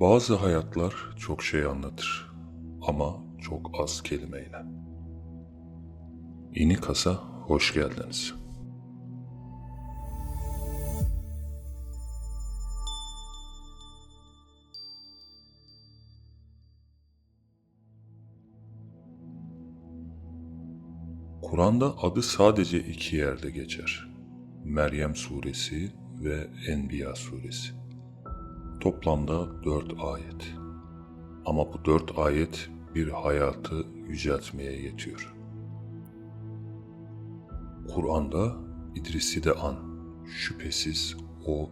Bazı hayatlar çok şey anlatır ama çok az kelimeyle. İnikas'a hoş geldiniz. Kur'an'da adı sadece iki yerde geçer. Meryem suresi ve Enbiya suresi. Toplamda dört ayet. Ama bu dört ayet bir hayatı yüceltmeye yetiyor. Kur'an'da İdris'i de an. Şüphesiz o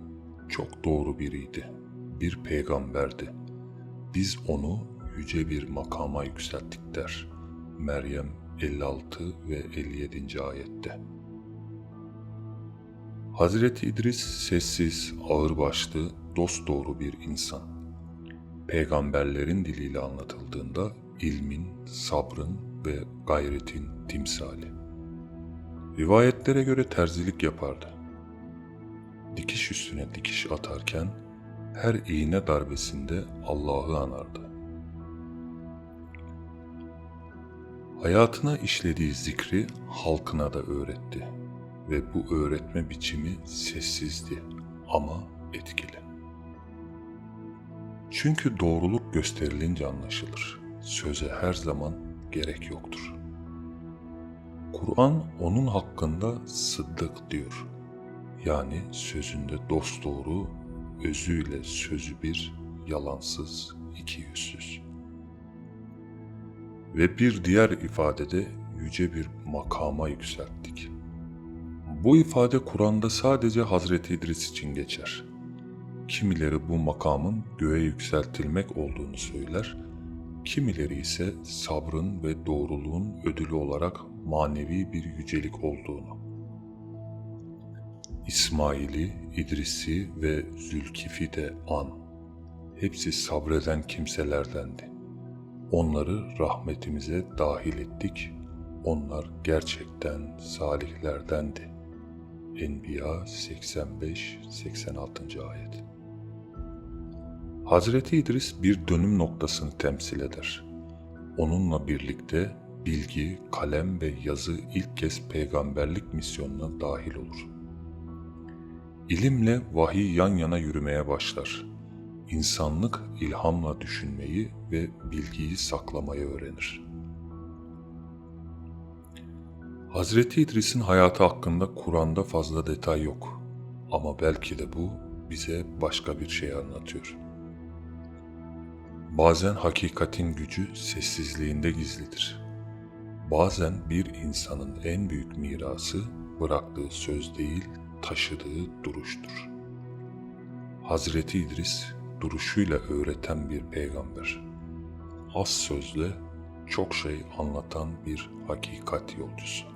çok doğru biriydi. Bir peygamberdi. Biz onu yüce bir makama yükselttik der. Meryem 56 ve 57. ayette. Hazreti İdris sessiz, ağırbaşlı, dosdoğru bir insan. Peygamberlerin diliyle anlatıldığında ilmin, sabrın ve gayretin timsali. Rivayetlere göre terzilik yapardı. Dikiş üstüne dikiş atarken her iğne darbesinde Allah'ı anardı. Hayatına işlediği zikri halkına da öğretti ve bu öğretme biçimi sessizdi ama etkili. Çünkü doğruluk gösterilince anlaşılır. Söze her zaman gerek yoktur. Kur'an onun hakkında sıddık diyor. Yani sözünde dosdoğru, özüyle sözü bir, yalansız, iki yüzsüz. Ve bir diğer ifadede yüce bir makama yükselttik. Bu ifade Kur'an'da sadece Hazreti İdris için geçer. Kimileri bu makamın göğe yükseltilmek olduğunu söyler, kimileri ise sabrın ve doğruluğun ödülü olarak manevi bir yücelik olduğunu. İsmail'i, İdris'i ve Zülkif'i de an. Hepsi sabreden kimselerdendi. Onları rahmetimize dahil ettik. Onlar gerçekten salihlerdendi. Enbiya 85-86. ayet. Hazreti İdris bir dönüm noktasını temsil eder. Onunla birlikte bilgi, kalem ve yazı ilk kez peygamberlik misyonuna dahil olur. İlimle vahiy yan yana yürümeye başlar. İnsanlık ilhamla düşünmeyi ve bilgiyi saklamayı öğrenir. Hazreti İdris'in hayatı hakkında Kur'an'da fazla detay yok. Ama belki de bu bize başka bir şey anlatıyor. Bazen hakikatin gücü sessizliğinde gizlidir. Bazen bir insanın en büyük mirası bıraktığı söz değil, taşıdığı duruştur. Hazreti İdris duruşuyla öğreten bir peygamber. Az sözle çok şey anlatan bir hakikat yolcusu.